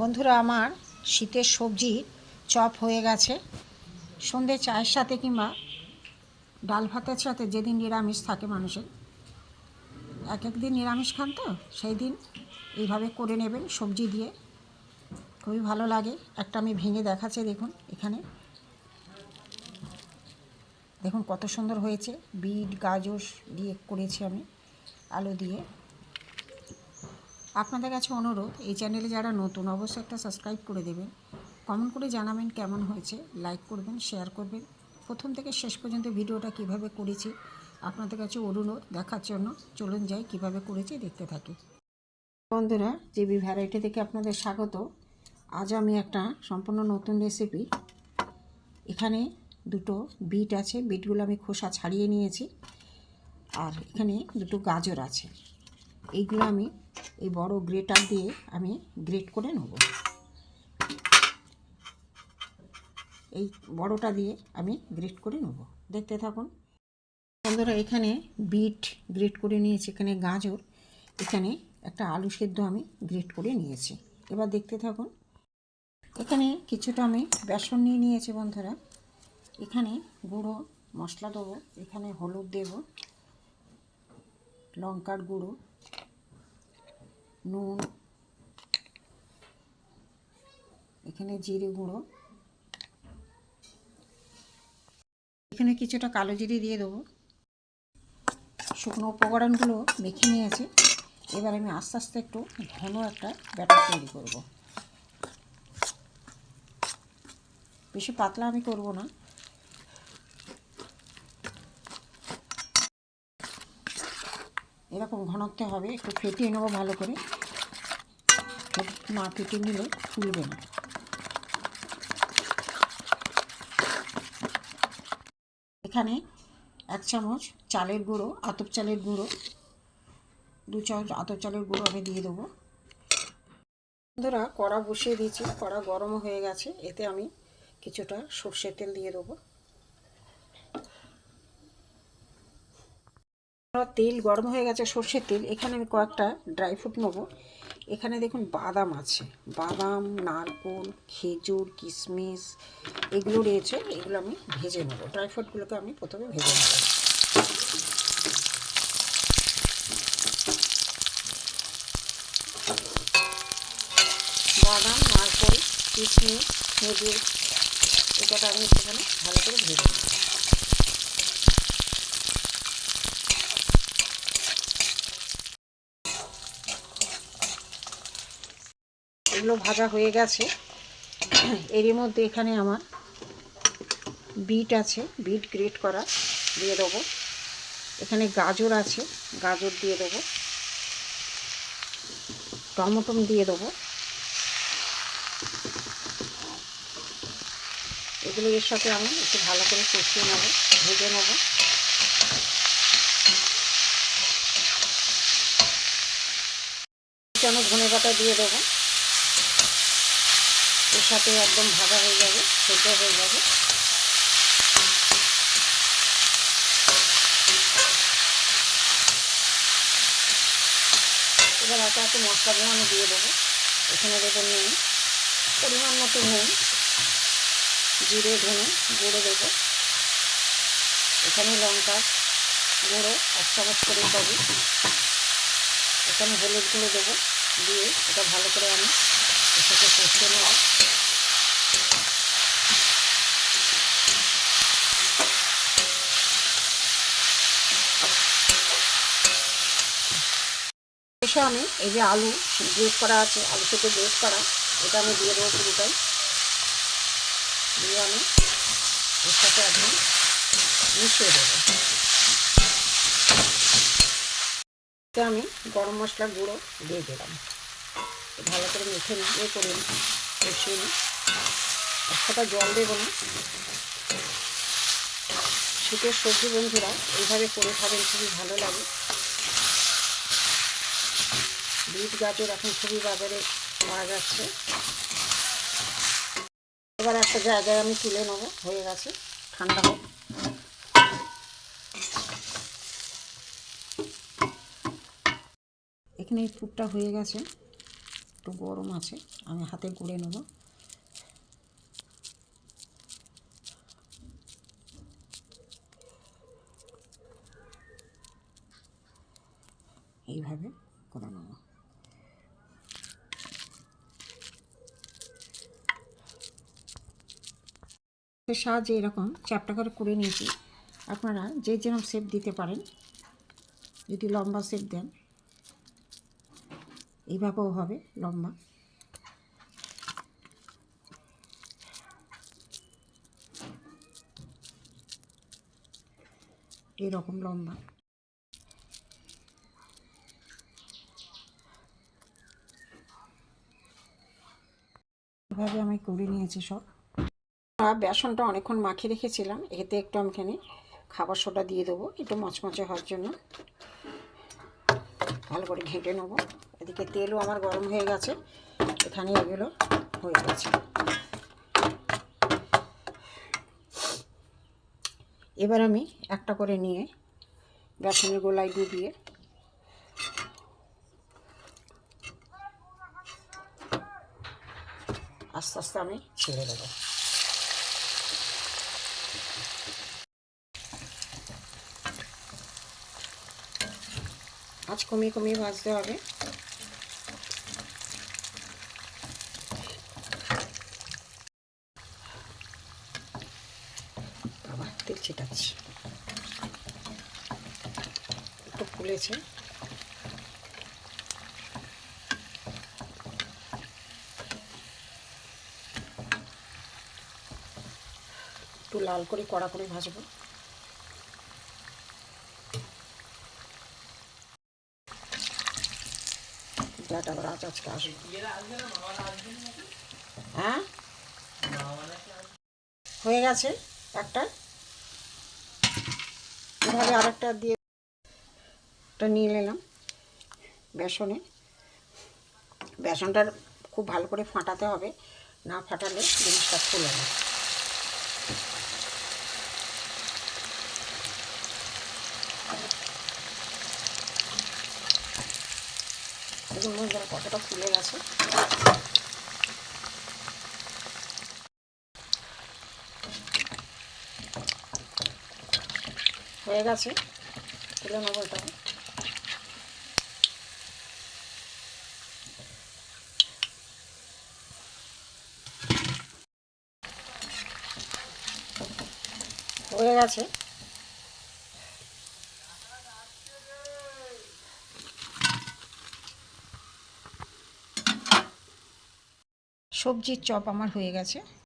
বন্ধুরা, আমার শীতের সবজি চপ হয়ে গেছে। সন্ধে চায়ের সাথে কিংবা ডাল ভাতের সাথে যেদিন নিরামিষ থাকে মানুষের, এক এক দিন নিরামিষ খান তো, সেই দিন এইভাবে করে নেবেন সবজি দিয়ে। খুবই ভালো লাগে। একটা আমি ভেঙে দেখাচ্ছি, দেখুন এখানে। দেখুন কত সুন্দর হয়েছে। বিট, গাজর দিয়ে করেছি আমি আলু দিয়ে। আপনাদের কাছে অনুরোধ, এই চ্যানেলে যারা নতুন, অবশ্যই একটা সাবস্ক্রাইব করে দেবেন। কমেন্ট করে জানাবেন কেমন হয়েছে লাইক করবেন শেয়ার করবেন। প্রথম থেকে শেষ পর্যন্ত ভিডিওটা কীভাবে করেছি, আপনাদের কাছে অনুরোধ দেখার জন্য চলুন যাই কীভাবে করেছি দেখতে থাকি। বন্ধুরা জিবি ভ্যারাইটি থেকে আপনাদের স্বাগত। আজ আমি একটা সম্পূর্ণ নতুন রেসিপি এখানে দুটো বিট আছে বিটগুলো আমি খোসা ছাড়িয়ে নিয়েছি। আর এখানে দুটো গাজর আছে। এইগুলো আমি এই বড় গ্রেটার দিয়ে আমি গ্রেট করে নেব। এই বড়টা দিয়ে আমি গ্রেট করে নেব। দেখতে থাকুন। বন্ধুরা, এখানে বিট গ্রেট করে নিয়েছি, এখানে গাজর, এখানে একটা আলু সেদ্ধ আমি গ্রেট করে নিয়েছি। এবার দেখতে থাকুন। এখানে কিছুটা আমি বেসন নিয়ে নিয়েছি বন্ধুরা। এখানে গুঁড়ো মশলা দেবো, এখানে হলুদ দেব, লঙ্কার গুঁড়ো নুন, এখানে জিরে গুঁড়ো। এখানে কিছুটা কালো জিরে দিয়ে দেবো। শুকনো উপকরণগুলো মেখে নিয়েছি। এবার আমি আস্তে আস্তে একটু ঘন একটা ব্যাটার তৈরি করব। বেশি পাতলা আমি করব না। এরকম ঘনত্বে হবে, একটু ফেটিয়ে নেব ভালো করে। না ফেটে নিলে ফুলবে না। এখানে এক চামচ চালের গুঁড়ো, আতপ চালের গুঁড়ো, দু চামচ আতপ চালের গুঁড়ো আমি দিয়ে দেবো। বন্ধুরা, কড়া বসিয়ে দিয়েছি, কড়া গরম হয়ে গেছে, এতে আমি কিছুটা সর্ষের তেল দিয়ে দেবো। তেল গরম হয়ে গেছে, সর্ষের তেল। এখানে আমি কয়েকটা ড্রাই ফ্রুট নেব। এখানে দেখুন বাদাম আছে। বাদাম, নারকোল, খেজুর কিশমিশ এগুলো রয়েছে। এগুলো আমি ভেজে নেব। ড্রাই ফ্রুটগুলোকে আমি প্রথমে ভেজে নেব। বাদাম, নারকোল কিশমিশ খেজুর এটা আমি সেখানে ভালো করে ভেজে নেব। এগুলো ভাজা হয়ে গেছে। এরই মধ্যে এখানে আমার বিট আছে, বিট গ্রেট করা দিয়ে দেবো। এখানে গাজর আছে, গাজর দিয়ে দেবো। টমেটো দিয়ে দেবো। এগুলো এর সাথে আমি একটু ভালো করে কষিয়ে নেব, ভেজে নেব। কেন ধনে পাতা দিয়ে দেবো? সাথে একদম ভাজা হয়ে যাবে, সেদ্ধ হয়ে যাবে। এবার একে একে মশলাগুলো আমি দিয়ে দেবো। এখানে দেবো নুন, পরিমাণ মতো নুন, জিরে, ধনে গুঁড়ো দেবো। এখানে লঙ্কা গুঁড়ো, এক চামচ করে পাবি এখানে হলুদ গুঁড়ো দেবো, দিয়ে এটা ভালো করে আমি এসে আমি এই যে আলু গ্রেট করা আছে, আলু থেকে গ্রেট করা, এটা আমি দিয়ে দেবো পুরোটাই দিয়ে আমি এর সাথে একদম মিশিয়ে দেবো। আমি গরম মশলার গুঁড়ো দিয়ে দিলাম। ভালো করে মেখে নিয়ে করে নিই কষিয়ে নিই। জল দেবো না। শীতের সবজি বন্ধুরা, এইভাবে করে খাবেন, খুবই ভালো লাগে। বিট গাজর এখন খুবই বাজারে পাওয়া যাচ্ছে। এবার একটা জায়গায় আমি তুলে নেব, হয়ে গেছে, ঠান্ডা হোক। এখানে এই ফুটটা হয়ে গেছে। একটু গরম আছে, আমি হাতে গুঁড়ে নেব। এইভাবে করে নেব। সাহায্যে এরকম চ্যাপটা করে করে নিয়েছি। আপনারা যে যেরকম শেপ দিতে পারেন, যদি লম্বা শেপ দেন এইভাবেও হবে, লম্বা। এরকম লম্বা। এভাবে আমি করে নিয়েছি সব। বেসনটা অনেকক্ষণ মাখিয়ে রেখেছিলাম, এতে একটু আমি খাবার সোডা দিয়ে দেবো, একটু মচমচে হওয়ার জন্য। ভালো করে ঘেঁটে নেব। এদিকে তেলও আমার গরম হয়ে গেছে, এখানে এগুলো হয়ে গেছে। এবার আমি একটা করে নিয়ে বেসনের গোলায় ডুবিয়ে আস্তে আস্তে আমি ছেড়ে দেবো। আজ কমিয়ে কমিয়ে ভাজতে হবে। তেল ছিটাচ্ছি একটু ফুলেছে। একটু লাল করে কড়া করে ভাজবো। আজ আজকে আসব। হ্যাঁ? হয়ে গেছে একটা। এভাবে আরেকটা দিয়ে একটা নিয়ে নিলাম বেসনে। বেসনটার খুব ভালো করে ফাটাতে হবে, না ফাটালে জিনিসটা ফুলে না। দেখুন বন্ধুরা কতটা ফুলে গেছে। হয়ে গেছে। তুলে নেব এটা হয়ে গেছে। সবজির চপ আমার হয়ে গেছে।